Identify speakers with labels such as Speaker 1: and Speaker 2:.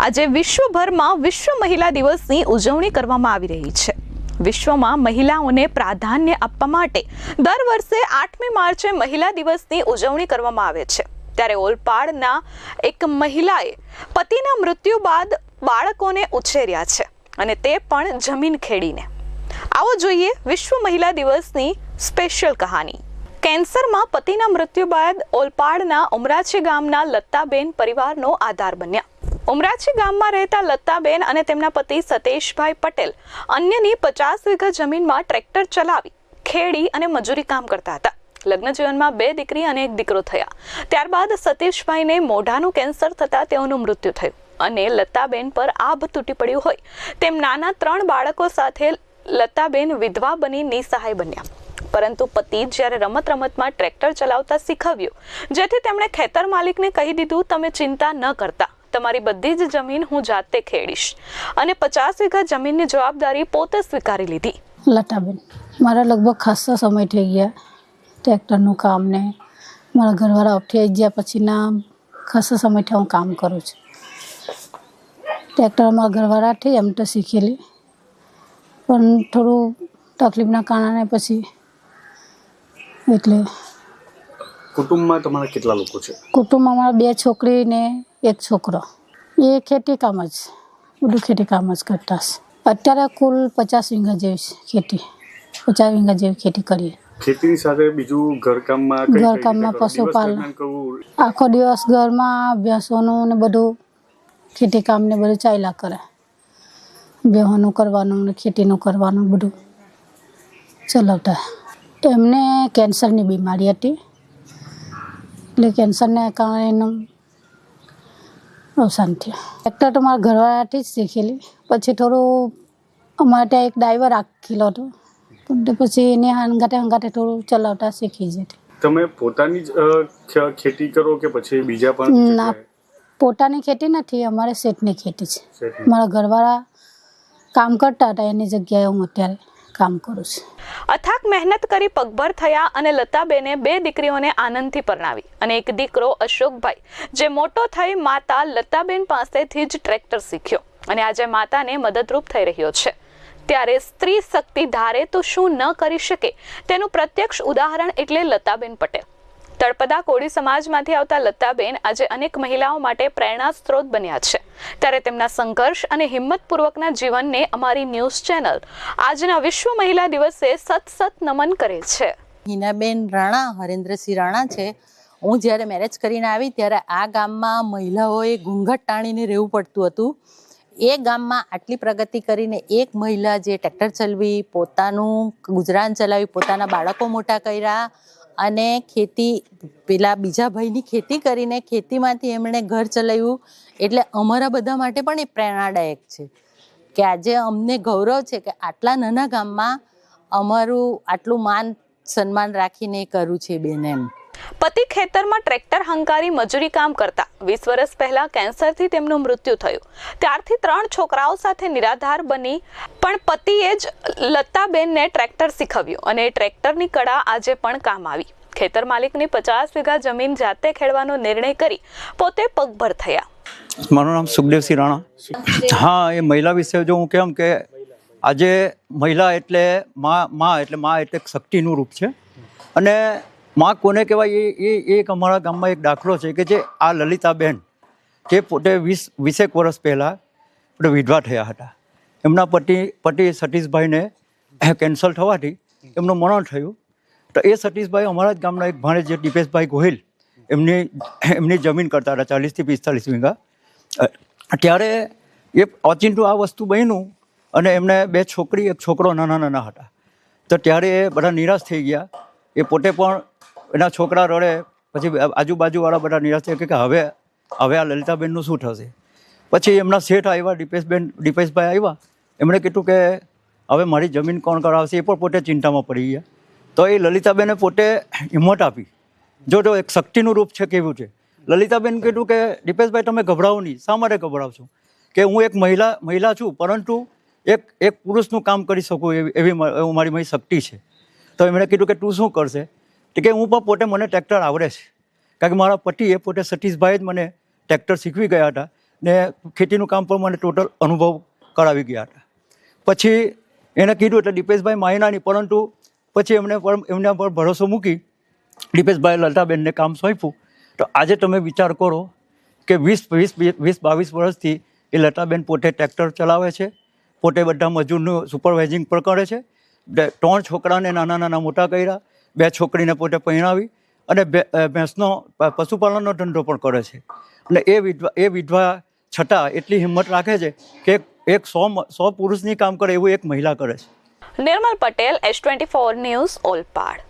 Speaker 1: આજે વિશ્વભરમાં વિશ્વ મહિલા દિવસની ઉજવણી કરવામાં આવી રહી છે. વિશ્વમાં મહિલાઓને પ્રાધાન્ય આપવા માટે દર વર્ષે આઠમી માર્ચે મહિલા દિવસની ઉજવણી કરવામાં આવે છે. ત્યારે ઓલપાડના એક મહિલાએ પતિના મૃત્યુ બાદ બાળકોને ઉછેર્યા છે અને તે પણ જમીન ખેડીને. આવો જોઈએ વિશ્વ મહિલા દિવસની સ્પેશિયલ કહાની. કેન્સરમાં પતિના મૃત્યુ બાદ ઓલપાડના ઉમરાછી ગામના લત્તાબેન પરિવારનો આધાર બન્યા. ઉમરાછી ગામમાં રહેતા લતાબેન અને તેમના પતિ સતેશભાઈ પટેલ અન્યની પચાસ વીઘા જમીનમાં ટ્રેક્ટર ચલાવી, ખેડી અને મજૂરી કામ કરતા હતા. લગ્ન જીવનમાં બે દીકરી અને એક દીકરો થયા. ત્યારબાદ સતીશભાઈને મોઢાનું કેન્સર થતાં તેઓનું મૃત્યુ થયું અને લતાબેન પર આભ તૂટી પડ્યું હોય. તેમ નાના ત્રણ બાળકો સાથે લતાબેન વિધવા બની નિસહાય બન્યા. પરંતુ પતિ જ્યારે રમત રમતમાં ટ્રેક્ટર ચલાવતા શીખવ્યું, જેથી તેમણે ખેતર માલિકને કહી દીધું, તમે ચિંતા ન કરતા. તમારી બધી જ જમીન હું જાતે ખેડીશ. અને પચાસ વીઘા જમીનની જવાબદારી પોતે સ્વીકારી લીધી.
Speaker 2: લતાબેન મારા લગભગ ખાસા સમય થઈ ગયા ટ્રેક્ટરનું કામ ને મારા ઘરવાળા ઉઠી ગયા પછીના ખાસા સમયથી હું કામ કરું છું. ટ્રેક્ટર અમારા ઘરવાળાથી એમ તો શીખેલી. પણ થોડું તકલીફના કારણે પછી એટલે
Speaker 3: કુટુંબમાં તમારા કેટલા લોકો છે?
Speaker 2: કુટુંબમાં મારા બે છોકરી ને એક છોકરો. એ ખેતી કામ જ બધું ખેતી કામ જ કરતા છે અત્યારે કુલ પચાસ વીંગા જેવી છે ખેતી. પચાસ વીંગા જેવી ખેતી કરીએ.
Speaker 3: ખેતીની સાથે બીજું ઘરકામમાં
Speaker 2: ઘરકામમાં પશુપાલન. આખો દિવસ ઘરમાં ભેંસોનું ને બધું ખેતી કામ ને બધું ચાલ્યા કરે. બેહોનું કરવાનું ને ખેતીનું કરવાનું બધું ચલાવતા. એમને કેન્સરની બીમારી હતી. એટલે કેન્સરને કારણે એનું અવસાન થયું. તો મારા ઘરવાળાથી જ શીખેલી. પછી થોડું અમારે ત્યાં એક ડ્રાઈવર રાખેલો હતો. પછી એને હંગાતે હંગાતે થોડું ચલાવતા શીખી જતી.
Speaker 3: તમે પોતાની જ ખેતી કરો કે પછી બીજા પણ
Speaker 2: ના પોતાની ખેતી નથી અમારે શેઠની ખેતી છે. મારા ઘરવાળા કામ કરતા હતા એની જગ્યાએ હું અત્યારે. કામ કરું છું.
Speaker 1: અથાક મહેનત કરી પગભર થયા અને લતાબેને બે દીકરીઓને આનંદથી પરણાવી અને એક દીકરો અશોકભાઈ, જે મોટો થઈ માતા લતાબેન પાસેથી જ ટ્રેક્ટર શીખ્યો અને આજે માતાને મદદરૂપ થઈ રહ્યો છે. ત્યારે સ્ત્રી શક્તિ ધારે તો શું ન કરી શકે તેનું પ્રત્યક્ષ ઉદાહરણ એટલે લતાબેન પટેલ. તળપદા કોળી સમાજમાંથી આવતા લતાબેન આજે અનેક મહિલાઓ માટે પ્રેરણા સ્ત્રોત બન્યા છે. ત્યારે તેમના સંઘર્ષ અને હિંમતપૂર્વકના જીવનને અમારી ન્યૂઝ ચેનલ આજના વિશ્વ મહિલા દિવસે સત સત નમન કરે છે.
Speaker 4: હિનાબેન રાણા, હરેન્દ્રસિંહ રાણા છે. હું જ્યારે મેરેજ કરીને આવી ત્યારે આ ગામમાં મહિલાઓએ ઘૂંઘટ ટાણીને રહેવું પડતું હતું. એ ગામમાં આટલી પ્રગતિ કરીને એક મહિલા જે ટ્રેક્ટર ચલાવી, પોતાનું ગુજરાન ચલાવી, પોતાના બાળકો મોટા કર્યા અને ખેતી, પેલા બીજા ભાઈની ખેતી કરીને ખેતીમાંથી એમણે ઘર ચલાવ્યું. એટલે અમારા બધા માટે પણ એ પ્રેરણાદાયક છે કે આજે અમને ગૌરવ છે કે આટલા નાના ગામમાં અમારું આટલું માન, સન્માન રાખીને કર્યું છે બેન એમ.
Speaker 1: પતિ ખેતરમાં ટ્રેક્ટર હંકારી મજૂરી કામ કરતા વીસ વર્ષ પહેલા કેન્સરથી તેમનું મૃત્યુ થયું. ત્યારથી ત્રણ છોકરાઓ સાથે નિરાધાર બની, પણ પતિએ જ લતાબેનને ટ્રેક્ટર શીખવ્યું અને ટ્રેક્ટરની કળા આજે પણ કામ આવી. ખેતર માલિકની પચાસ વીઘા જમીન જાતે ખેડવાનો નિર્ણય કરી પોતે પગભર થયા.
Speaker 5: મારું નામ સુખદેવસિંહ રાણા. હા, એ મહિલા વિશે જો હું કેમ કે આજે મહિલા એટલે મા મા એટલે મા એટલે શક્તિનું રૂપ છે. અને માં કોને કહેવાય? એ એ એક અમારા ગામમાં એક દાખલો છે કે જે આ લલિતાબેન, જે પોતે વીસ વીસેક વર્ષ પહેલાં વિધવા થયા હતા. એમના પતિ પતિ સતીશભાઈને કેન્સલ થવાથી એમનું મરણ થયું. તો એ સતીશભાઈ અમારા જ ગામના એક ભાણે જે દીપેશભાઈ ગોહિલ. એમની એમની જમીન કરતા હતા, ચાલીસથી પિસ્તાલીસ વીઘા. ત્યારે એ ઓચિંતું આ વસ્તુ બન્યું અને એમને બે છોકરી, એક છોકરો નાના નાના હતા. તો ત્યારે એ બધા નિરાશ થઈ ગયા. એ પોતે પણ એના છોકરા રડે, પછી આજુબાજુવાળા બધા નિરાશ થયા કે હવે હવે આ લલિતાબેનનું શું થશે? પછી એમના શેઠ આવ્યા, દીપેશબેન, દીપેશભાઈ આવ્યા. એમણે કીધું કે હવે મારી જમીન કોણ કરાવશે એ પણ પોતે ચિંતામાં પડી ગયા. તો એ લલિતાબેને પોતે હિંમત આપી. જો જો, એક શક્તિનું રૂપ છે કેવું છે? લલિતાબેન કીધું કે, દીપેશભાઈ, તમે ગભરાવો નહીં. શા માટે ગભરાવશો? કે હું એક મહિલા મહિલા છું, પરંતુ એક એક પુરુષનું કામ કરી શકું એવી એવું મારી મારી શક્તિ છે. તો એમણે કીધું કે, તું શું કરશે? તો કે હું પણ પોતે મને ટ્રેક્ટર આવડે છે. કારણ કે મારા પતિએ પોતે સતીશભાઈ જ મને ટ્રેક્ટર શીખવી ગયા હતા ને ખેતીનું કામ પણ મને ટોટલ અનુભવ કરાવી ગયા હતા. પછી એને કીધું એટલે દીપેશભાઈ માયનાની પરંતુ પછી એમને પર, એમના પર ભરોસો મૂકી દીપેશભાઈ લલતાબેનને કામ સોંપ્યું. તો આજે તમે વિચાર કરો કે વીસ વીસ વીસ, બાવીસ વર્ષથી એ લતાબેન પોતે ટ્રેક્ટર ચલાવે છે, પોતે બધા મજૂરનું સુપરવાઇઝિંગ પણ કરે છે. ત્રણ છોકરાને નાના નાના મોટા કર્યા બે છોકરીને પોતે પહેણાવી અને ભેંસનો પશુપાલનનો ધંધો પણ કરે છે. અને એ વિધવા એ વિધવા છતાં એટલી હિંમત રાખે છે કે એક- સો સો પુરુષની કામ કરે એવું એક મહિલા કરે છે.
Speaker 1: Nirmal Patel, S twenty four news, Olpad.